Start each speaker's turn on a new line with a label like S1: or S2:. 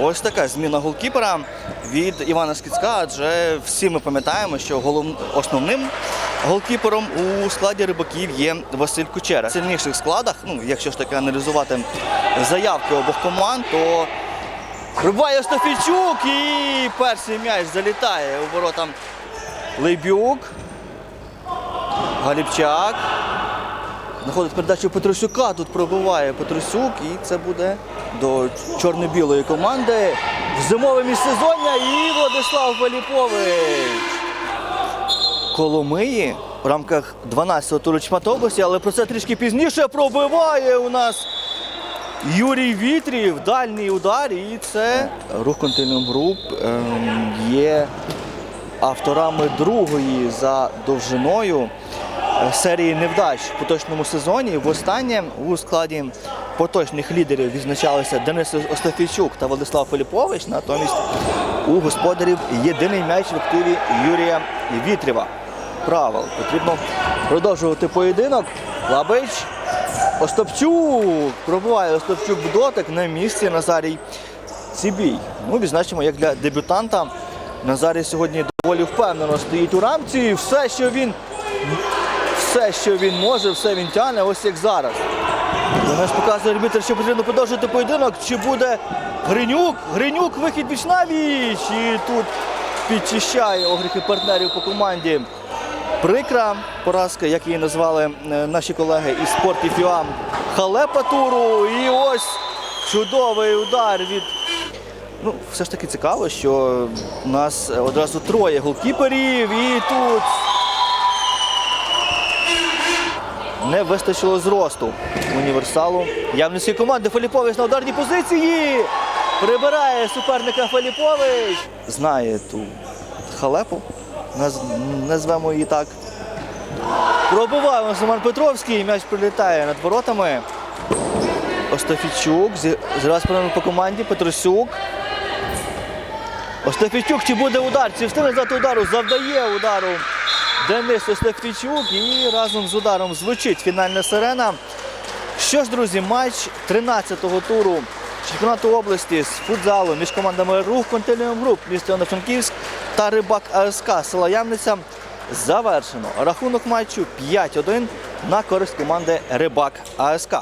S1: Ось така зміна голкіпера від Івана Скіцька, адже всі ми пам'ятаємо, що голов... основним голкіпером у складі рибаків є Василь Кучера. В сильніших складах, ну якщо ж таки аналізувати заявки обох команд, то Рибає Остафійчук і перший м'яч залітає у ворота Лейбюк. Галіпчак. Знаходить передачу Петросюка, тут пробиває Петросюк, і це буде до чорно-білої команди в зимове міжсезоння. І Владислав Веліпович. Коломиї в рамках 12-го туру чемпіонату але про це трішки пізніше пробиває у нас Юрій Вітрів, дальній удар, і це рух континуум груп ем, є авторами другої за довжиною серії невдач в поточному сезоні. Востаннє у складі поточних лідерів відзначалися Денис Остафійчук та Владислав Филіпович. Натомість у господарів єдиний м'яч в активі Юрія Вітрєва. Правил. Потрібно продовжувати поєдинок. Лабич. Остапчук. Пробуває Остапчук в дотик на місці Назарій Цибій. Ну, відзначимо, як для дебютанта Назарій сьогодні доволі впевнено стоїть у рамці. І все, що він, все, що він може, все він тягне, ось як зараз. Вона показує арбітр, що потрібно продовжити поєдинок. Чи буде Гринюк? Гринюк, вихід віч на віч. І тут підчищає огріхи партнерів по команді. Прикра поразка, як її назвали е, наші колеги із спорті ФІА Халепа туру. І ось чудовий удар від. Ну, все ж таки цікаво, що у нас одразу троє голкіперів і тут не вистачило зросту універсалу. Явницької команди Филіпович на ударній позиції. Прибирає суперника Филіпович. Знає ту халепу, назвемо її так. Пробиває у Роман Петровський, м'яч прилітає над воротами. Зразу прямо по команді, Петросюк. Остафійчук, чи буде удар, чи встигне здати удару, завдає удару Денис Остафійчук і разом з ударом звучить фінальна сирена. Що ж, друзі, матч 13-го туру чемпіонату області з футзалу між командами Рух Континіум Груп міста Івано-Франківськ та Рибак АСК села Ямниця завершено. Рахунок матчу 5-1 на користь команди Рибак АСК.